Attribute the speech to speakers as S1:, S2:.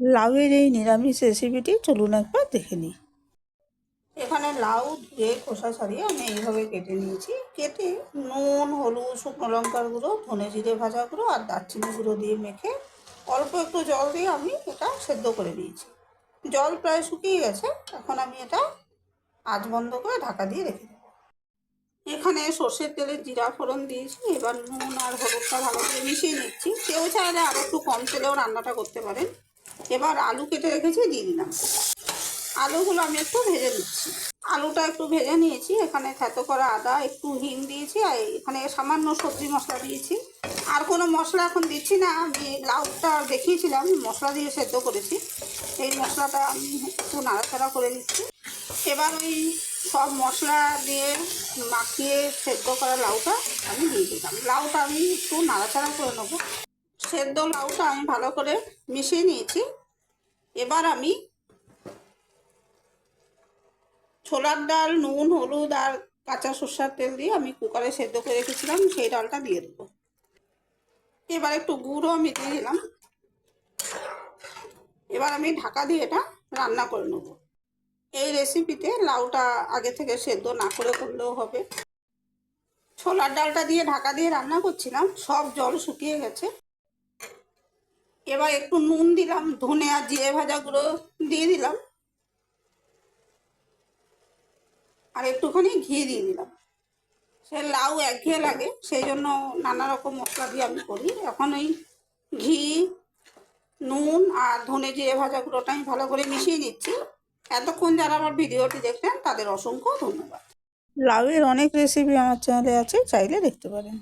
S1: লাউয়ের এই নিরামিষ রেসিপিটি চলুন একবার দেখে নিই। এখানে লাউ, ধুয়ে, খোসা ছাড়িয়ে আমি এইভাবে কেটে নিয়েছি। কেটে নুন, হলুদ, শুকনো লঙ্কার গুঁড়ো, ধনে জিরে ভাজা গুঁড়ো আর দারচিনি গুঁড়ো দিয়ে মেখে অল্প একটু জল দিয়ে আমি এটা সেদ্ধ করে নিয়েছি। জল প্রায় শুকিয়ে গেছে। এখন আমি এটা আজ বন্ধ করে ঢাকা দিয়ে রেখে দেবো। এখানে সর্ষের তেলে জিরা ফোড়ন দিয়েছি। এবার নুন আর হলুদটা ভালো করে মিশিয়ে নিচ্ছি। কেউ চাইলে আরও একটু কম তেলেও রান্নাটা করতে পারেন। এবার আলু কেটে রেখেছি, দিয়ে দিলাম। আলুগুলো আমি একটু ভেজে নিচ্ছি। আলুটা একটু ভেজে নিয়েছি, এখানে থেতো করা আদা, একটু হিং দিয়েছি, আর এখানে সামান্য সবজি মশলা দিয়েছি। আর কোনো মশলা এখন দিচ্ছি না, আমি লাউটা দেখিয়েছিলাম, মশলা দিয়ে সেদ্ধ করেছি। এই মশলাটা আমি একটু নাড়াচাড়া করে নিচ্ছি। এবার ওই সব মশলা দিয়ে মাখিয়ে সেদ্ধ করা লাউটা আমি দিয়ে দিলাম। লাউটা আমি একটু নাড়াচাড়া করে নেব। সেদ্ধ লাউটা আমি ভালো করে মিশিয়ে নিয়েছি। এবার আমি ছোলার ডাল, নুন, হলুদ আর কাঁচা সর্ষার তেল দিয়ে আমি কুকারে সেদ্ধ করে রেখেছিলাম, সেই ডালটা দিয়ে দেবো। এবার একটু গুঁড়ো আমি দিয়ে দিলাম। এবার আমি ঢাকা দিয়ে এটা রান্না করে নেব। এই রেসিপিতে লাউটা আগে থেকে সেদ্ধ না করে করলেও হবে। ছোলার ডালটা দিয়ে ঢাকা দিয়ে রান্না করছিলাম, সব জল শুকিয়ে গেছে। এবার একটু নুন দিলাম, ধনে আর জিরে ভাজা গুঁড়ো দিয়ে দিলাম। আর একটুখানি ঘি দিয়ে দিলাম। সে লাউ একঘেয়ে লাগে, সেই জন্য নানা রকম মশলা দিয়ে আমি করি। এখন ওই ঘি, নুন আর ধনে জিরে ভাজা গুঁড়োটা আমি ভালো করে মিশিয়ে নিচ্ছি। এতক্ষণ যারা আমার ভিডিওটি দেখলেন তাদের অসংখ্য ধন্যবাদ। লাউয়ের অনেক রেসিপি আমার চ্যানেলে আছে, চাইলে দেখতে পারেন।